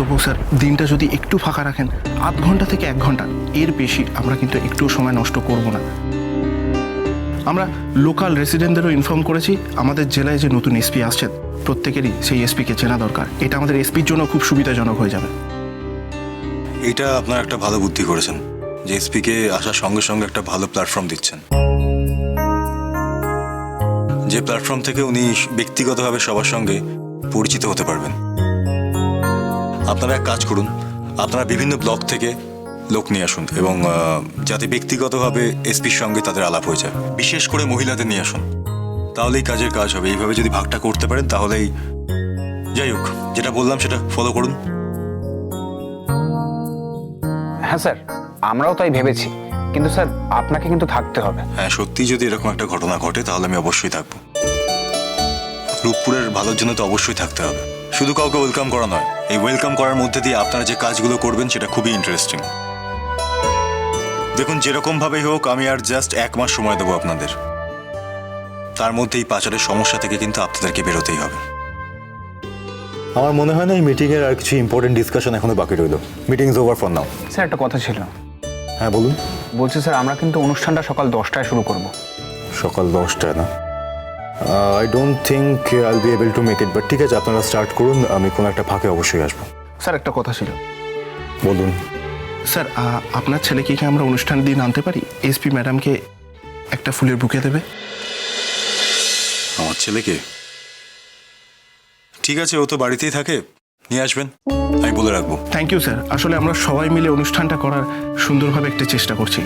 তবুও স্যার, দিনটা যদি একটু ফাঁকা রাখেন, আধ ঘণ্টা থেকে এক ঘণ্টা, এর বেশি আমরা কিন্তু একটু সময় নষ্ট করব না। আমরা লোকাল রেসিডেন্টদেরও ইনফর্ম করেছি, আমাদের জেলায় যে নতুন এসপি আসছেন প্রত্যেকেরই সেই এসপিকে চেনা দরকার। এটা আমাদের এসপির জন্য খুব সুবিধাজনক হয়ে যাবে। এটা আপনার একটা ভালো বুদ্ধি করেছেন, যে এসপিকে আসার সঙ্গে সঙ্গে একটা ভালো প্ল্যাটফর্ম দিচ্ছেন। যে প্ল্যাটফর্ম থেকে উনি ব্যক্তিগতভাবে সবার সঙ্গে পরিচিত হতে পারবেন। আপনারা এক কাজ করুন আপনারা বিভিন্ন ব্লক থেকে লোক নিয়ে আসুন এবং যাতে ব্যক্তিগতভাবে এসপির সঙ্গে তাদের আলাপ হয়ে যায়। বিশেষ করে মহিলাদের নিয়ে আসুন। তাহলেই কাজের কাজ হবে। এইভাবে যদি ভাগটা করতে পারেন তাহলেই যাই হোক যেটা বললাম সেটা ফলো করুন। হ্যাঁ স্যার আমরাও তাই ভেবেছি। কিন্তু স্যার আপনাকে কিন্তু থাকতে হবে। হ্যাঁ সত্যি যদি এরকম একটা ঘটনা ঘটে তাহলে আমি অবশ্যই থাকব। রূপপুরের ভালোর জন্য তো অবশ্যই থাকতে হবে। শুধু কাউকে ওয়েলকাম করা নয় এই ওয়েলকাম করার মধ্যে দিয়ে আপনারা যে কাজগুলো করবেন সেটা খুবই ইন্টারেস্টিং দেখুন যেরকম ভাবেই হোক আমি আর জাস্ট এক মাস সময় দেবো আপনাদের। তার মধ্যে এই পাচারের সমস্যা থেকে কিন্তু আপনাদেরকে বেরোতেই হবে। আমার মনে হয় না এই মিটিংয়ের আর কিছু ইম্পর্টেন্ট ডিসকাশন এখনও বাকি রইল। Meeting is over for now sir একটা কথা ছিল। হ্যাঁ বলুন। বলছি স্যার আমরা কিন্তু অনুষ্ঠানটা সকাল দশটায় শুরু করব। সকাল দশটায় না? I don't think I be able to make it but ঠিক আছে আপনারা স্টার্ট করুন আমি কোনো একটা ফাঁকে অবশ্যই আসব। স্যার একটা কথা ছিল। বলুন। স্যার আ- আপনার ছেলেকে কি আমরা অনুষ্ঠানের দিন আনতে পারি? এসপি ম্যাডামকে একটা ফুলের বুকে দেবে? আমার ছেলেকে? ঠিক আছে ও তো বাড়িতেই থাকে। নিয়ে আসবেন আমি বলে রাখব। থ্যাংক ইউ স্যার আসলে আমরা সবাই মিলে অনুষ্ঠানটা করার সুন্দরভাবে একটা চেষ্টা করছি।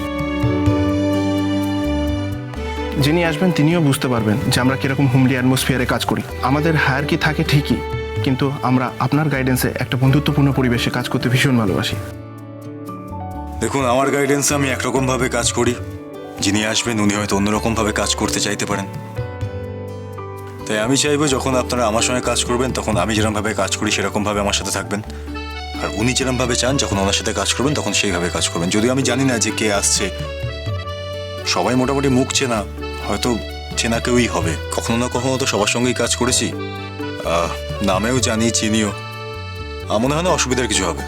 যিনি আসবেন, তিনিও বুঝতে পারবেন যে আমরা কীরকম হুমলি অ্যাটমসফিয়ারে কাজ করি। আমাদের হায়ার কি থাকে ঠিকই, কিন্তু আমরা আপনার গাইডেন্সে একটা বন্ধুত্বপূর্ণ পরিবেশে কাজ করতে ভীষণ ভালোবাসি। দেখুন, আমার গাইডেন্সে আমি একরকমভাবে কাজ করি। যিনি আসবেন, উনি হয়তো অন্যরকমভাবে কাজ করতে চাইতে পারেন। তাই আমি চাইব যখন আপনারা আমার সঙ্গে কাজ করবেন, তখন আমি যেরকমভাবে কাজ করি, সেরকমভাবে আমার সাথে থাকবেন। আর উনি যেরকমভাবে চান, যখন ওনার সাথে কাজ করবেন, তখন সেইভাবে কাজ করবেন। যদিও আমি জানি না যে কে আসছে। সবাই মোটামুটি মুখ চেনা। হয়তো চেনা কেউই হবে। কখনো না কখনো তো সবার সঙ্গেই কাজ করেছি। নামেও জানি চিনিও। আমার মনে হয় না অসুবিধার কিছু হবে।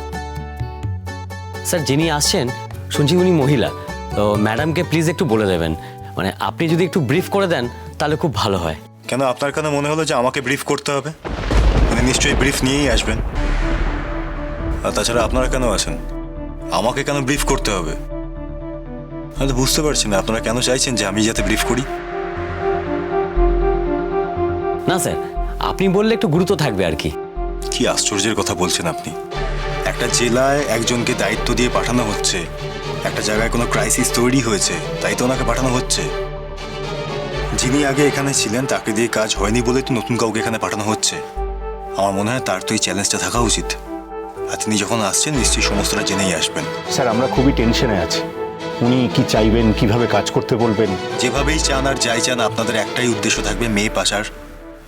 স্যার যিনি আসছেন শুনছি উনি মহিলা। তো ম্যাডামকে প্লিজ একটু বলে দেবেন। মানে আপনি যদি একটু ব্রিফ করে দেন তাহলে খুব ভালো হয়। কেন? আপনার কেন মনে হলো যে আমাকে ব্রিফ করতে হবে? মানে নিশ্চয়ই ব্রিফ নিয়েই আসবেন। আর তাছাড়া আপনারা কেন আছেন? আমাকে কেন ব্রিফ করতে হবে? আমি তো বুঝতে পারছি না আপনারা কেন চাইছেন যে আমি যাতে ব্রিফ করি? না স্যার আপনি বললে একটু গুরুত্ব থাকবে আর কি। কি আশ্চর্যের কথা বলছেন আপনি? একটা জেলায় একজনকে দায়িত্ব দিয়ে পাঠানো হচ্ছে একটা জায়গায় কোনো ক্রাইসিস তৈরি হয়েছে তাই তো ওনাকে পাঠানো হচ্ছে। যিনি আগে এখানে ছিলেন তাকে দিয়ে কাজ হয়নি বলে তো নতুন কাউকে এখানে পাঠানো হচ্ছে। আমার মনে হয় তার তো এই চ্যালেঞ্জটা থাকা উচিত। আর তিনি যখন আসছেন নিশ্চয়ই সমস্তটা জেনেই আসবেন। স্যার আমরা খুবই টেনশনে আছি। উনি কি চাইবেন, কীভাবে কাজ করতে বলবেন? যেভাবেই চান আর যাই চান, আপনাদের একটাই উদ্দেশ্য থাকবে মেয়ে পাচার,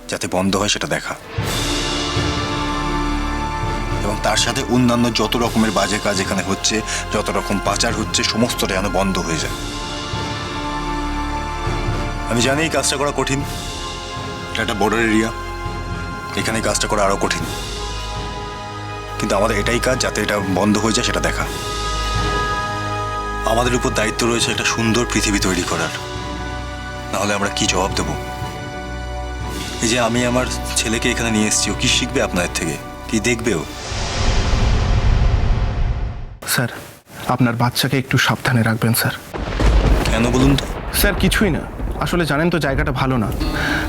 যাতে বন্ধ হয় সেটা দেখা। এবং তার সাথে অন্যান্য যত রকমের বাজে কাজ এখানে হচ্ছে, যত রকম পাচার হচ্ছে, সমস্তটা যেন বন্ধ হয়ে যায়। আমি জানি এই কাজটা করা কঠিন, এটা একটা বর্ডার এরিয়া এখানে কাজটা করা আরও কঠিন। কিন্তু আমাদের এটাই কাজ, যাতে এটা বন্ধ হয়ে যায়, সেটা দেখা। আমাদের উপর দায়িত্ব রয়েছে একটা সুন্দর পৃথিবী তৈরি করার। নাহলে আমরা কি জবাব দেব? এই যে আমি আমার ছেলেকে এখানে নিয়ে এসেছি ও কি শিখবে আপনাদের থেকে? কি দেখবে ও? স্যার আপনার বাচ্চাকে একটু সাবধানে রাখবেন স্যার। কেন বলুন তো? স্যার কিছুই না। আসলে জানেন তো জায়গাটা ভালো না।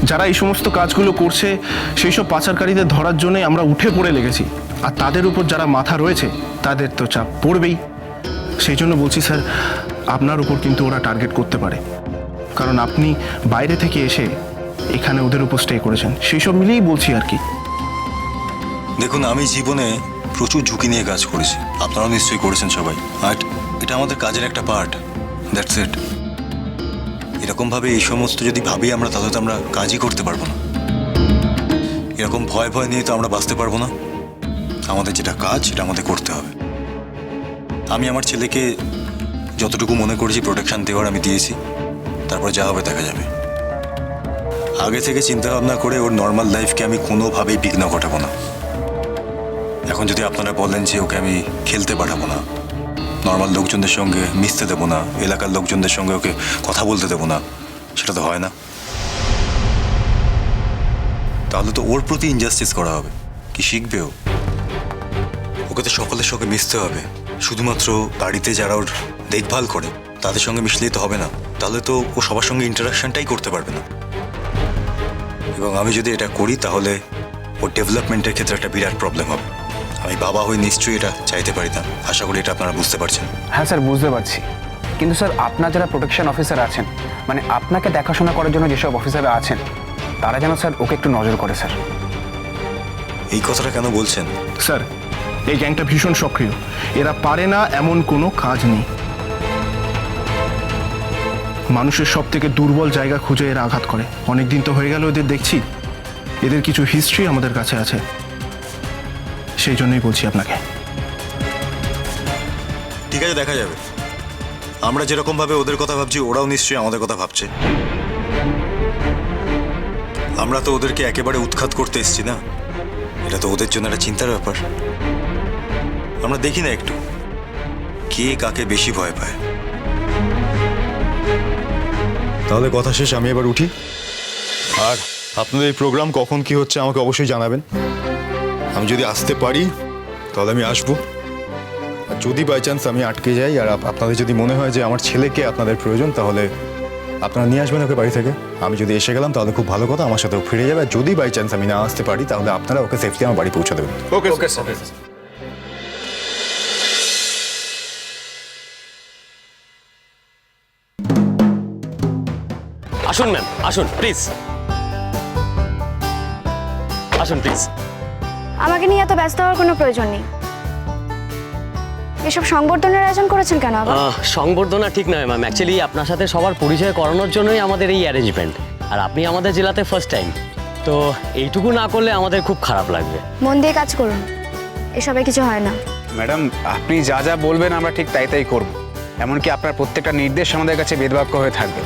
যারা এই সমস্ত কাজগুলো করছে সেই সব পাচারকারীদের ধরার জন্যই আমরা উঠে পড়ে লেগেছি। আর তাদের উপর যারা মাথা রয়েছে তাদের তো চাপ পড়বেই। সেই জন্য বলছি, স্যার, আপনার উপর কিন্তু ওরা টার্গেট করতে পারে। কারণ আপনি বাইরে থেকে এসে এখানে ওদের উপর স্টে করেছেন। সেই সব মিলিয়েই বলছি আর কি। দেখুন, আমি জীবনে প্রচুর ঝুঁকি নিয়ে কাজ করেছি। আপনারাও নিশ্চয়ই করেছেন সবাই। আর এটা আমাদের কাজের একটা পার্ট দ্যাটস ইট এরকমভাবে এই সমস্ত যদি ভাবি আমরা, তাহলে তো আমরা কাজই করতে পারব না। এরকম ভয় ভয় নিয়ে তো আমরা বাঁচতে পারব না। আমাদের যেটা কাজ, সেটা আমাদের করতে হবে। আমি আমার ছেলেকে যতটুকু মনে করেছি প্রোটেকশন দেওয়ার আমি দিয়েছি। তারপর যা হবে দেখা যাবে। আগে থেকে চিন্তা ভাবনা করে ওর নর্মাল লাইফকে আমি কোনোভাবেই বিঘ্ন ঘটাবো না। এখন যদি আপনারা বলেন যে ওকে আমি খেলতে পাঠাবো না নর্মাল লোকজনদের সঙ্গে মিশতে দেবো না, এলাকার লোকজনদের সঙ্গে ওকে কথা বলতে দেবো না, সেটা তো হয় না। তাহলে তো ওর প্রতি ইনজাস্টিস করা হবে। কি শিখবে ওকে তো সকলের সঙ্গে মিশতে হবে। শুধুমাত্র বাড়িতে যারা ওর দেখভাল করে তাদের সঙ্গে মিশলেই তো হবে না। তাহলে তো ও সবার সঙ্গে ইন্টারাকশনটাই করতে পারবে না। এবং আমি যদি এটা করি তাহলে ওর ডেভেলপমেন্টের ক্ষেত্রে একটা বিরাট প্রবলেম হবে। আমি বাবা হয়ে নিশ্চয়ই এটা চাইতে পারি না। আশা করি এটা আপনারা বুঝতে পারছেন। হ্যাঁ স্যার বুঝতে পারছি। কিন্তু স্যার আপনার যারা প্রোটেকশন অফিসার আছেন মানে আপনাকে দেখাশোনা করার জন্য যেসব অফিসার আছেন তারা যেন স্যার ওকে একটু নজর করে স্যার। এই কথাটা কেন বলছেন? স্যার এই গ্যাংটা ভীষণ সক্রিয়। এরা পারে না এমন কোনো কাজ নেই। মানুষের সব থেকে দুর্বল জায়গা খুঁজে এরা আঘাত করে। অনেক দিন তো হয়ে গেল এদের দেখছি। এদের কিছু হিস্ট্রি আমাদের কাছে আছে। সেই জন্যই বলছি আপনাকে। ঠিক আছে, দেখা যাবে। আমরা যেরকম ভাবে ওদের কথা ভাবছি, ওরাও নিশ্চয়ই আমাদের কথা ভাবছে। আমরা তো ওদেরকে একেবারে উৎখাত করতে এসেছি না? এটা তো ওদের জন্য একটা চিন্তার ব্যাপার। আমরা দেখি না একটু। কে কাকে বেশি ভয় পায়। তাহলে কথা শেষ আমি এবার উঠি। আর আপনাদের এই প্রোগ্রাম কখন কি হচ্ছে আমাকে অবশ্যই জানাবেন। আমি যদি আসতে পারি তাহলে আমি আসব। আর যদি বাই চান্স আমি আটকে যাই আর আপনাদের যদি মনে হয় যে আমার ছেলেকে আপনাদের প্রয়োজন তাহলে আপনারা নিয়ে আসবেন ওকে বাড়ি থেকে। আমি যদি এসে গেলাম তাহলে খুব ভালো কথা আমার সাথে ফিরে যাবে। আর যদি বাই চান্স আমি না আসতে পারি তাহলে আপনারা ওকে সেফটি আমার বাড়ি পৌঁছে দেবেন। ওকে ওকে আসুন ম্যাম আসুন প্লিজ আসুন প্লিজ আমাকে নিয়ে এত ব্যস্ত হওয়ার কোনো প্রয়োজন নেই। এসব সংবর্ধনার আয়োজন করেছেন কেন আবার? সংবর্ধনা ঠিক নয় ম্যাম অ্যাকচুয়ালি আপনার সাথে সবার পরিচয় করানোর জন্যই আমাদের এই অ্যারেঞ্জমেন্ট আর আপনি আমাদের জেলাতে ফার্স্ট টাইম তো এইটুকু না করলে আমাদের খুব খারাপ লাগবে। মন দিয়ে কাজ করুন। এসবে কিছু হয় না। ম্যাডাম আপনি যা যা বলবেন আমরা ঠিক তাই তাই করব। এমনকি আপনার প্রত্যেকটা নির্দেশ আমাদের কাছে বেদবাক্য হয়ে থাকবে।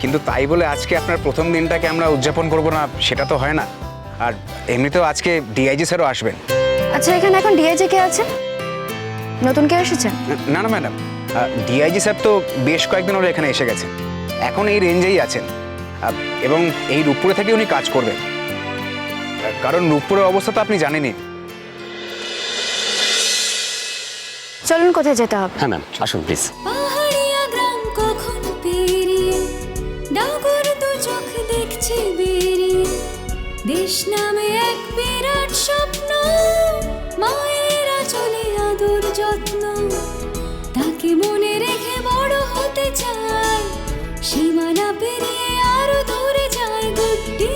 কিন্তু তাই বলে আজকে আপনার প্রথম দিনটাকে আমরা উদযাপন করব না সেটা তো হয় না। আর এমনিতেও আজকে ডিআইজি স্যারও আসবেন। আচ্ছা এখানে এখন ডিআইজি কে আছে নতুন কে এসেছে না না ম্যাডাম। ডিআইজি স্যার তো বেশ কয়েকদিন হলো এখানে এসে গেছেন। এখন এই রেঞ্জেই আছেন। এবং এই রূপপুরে থেকে উনি কাজ করবেন। কারণ রূপপুরের অবস্থা তো আপনি জানেনই। চলুন কোথায় যেতে হবে? হ্যাঁ ম্যাম আসুন প্লিজ নামে এক বিরাট স্বপ্ন, মায়েরা চলে আদর যত্ন। তাকে মনে রেখে বড় হতে চায় সীমানা পেরিয়ে আরও দূরে যায় গুড্ডি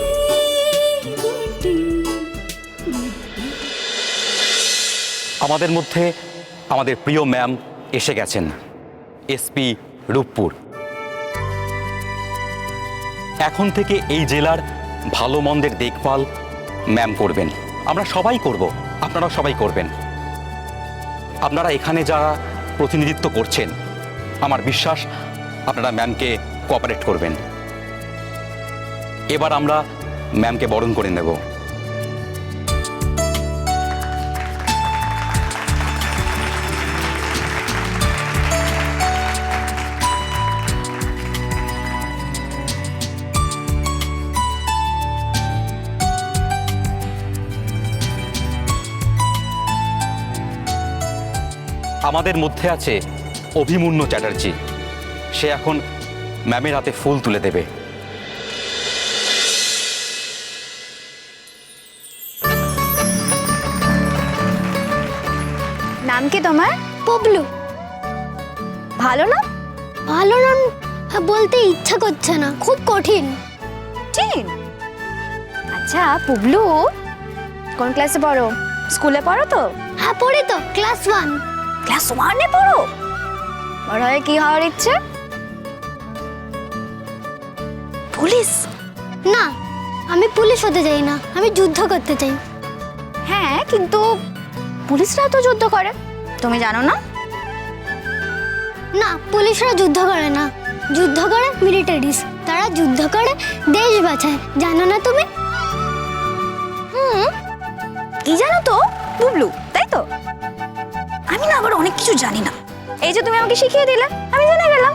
আমাদের মধ্যে আমাদের প্রিয় ম্যাম এসে গেছেন এসপি রূপপুর। এখন থেকে এই জেলার ভালো মন্দের দেখভাল ম্যাম করবেন। আমরা সবাই করব আপনারা সবাই করবেন। আপনারা এখানে যারা প্রতিনিধিত্ব করছেন, আমার বিশ্বাস আপনারা ম্যামকে কোঅপারেট করবেন। এবার আমরা ম্যামকে বরণ করে নেব। আমাদের মধ্যে আছে অভিমন্যু চ্যাটার্জি। সে এখন ম্যামের হাতে ফুল তুলে দেবে। নাম কি তোমার? পবলু। ভালো না? ভালো নাম বলতে ইচ্ছা করছে না খুব কঠিন। ঠিক আচ্ছা পুবলু কোন ক্লাসে পড়ো? স্কুলে পড়ো তো? হ্যাঁ পড়ি তো ক্লাস ওয়ান ক্লাস ওয়ানে পড়ো। বড় হয়ে কি হওয়ার ইচ্ছে? পুলিশ? না আমি পুলিশ হতে চাই না আমি যুদ্ধ করতে চাই। হ্যাঁ কিন্তু পুলিশরা তো যুদ্ধ করে। তুমি জানো না? না পুলিশরা যুদ্ধ করে না। যুদ্ধ করে মিলিটারিস তারা যুদ্ধ করে দেশ বাঁচায়। জানো না তুমি? হুম কি জানো তো? বুবলু তাই তো? আমি না আবার অনেক কিছু জানি না। এই যে তুমি আমাকে শিখিয়ে দিলে আমি জেনে গেলাম।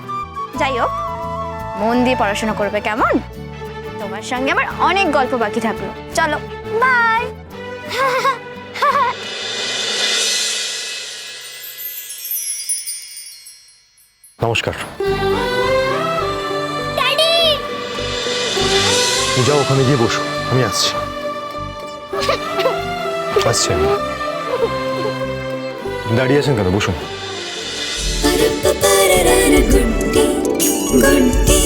যাই হোক মন দিয়ে পড়াশোনা করবে কেমন? তোমার সঙ্গে আমার অনেক গল্প বাকি থাকল। চলো বাই নমস্কার। যাও ওখানে গিয়ে বসো। আমি আসছি। আসছি আমি। দাঁড়িয়ে আছেন কেন বসুন গুড্ডি গুড্ডি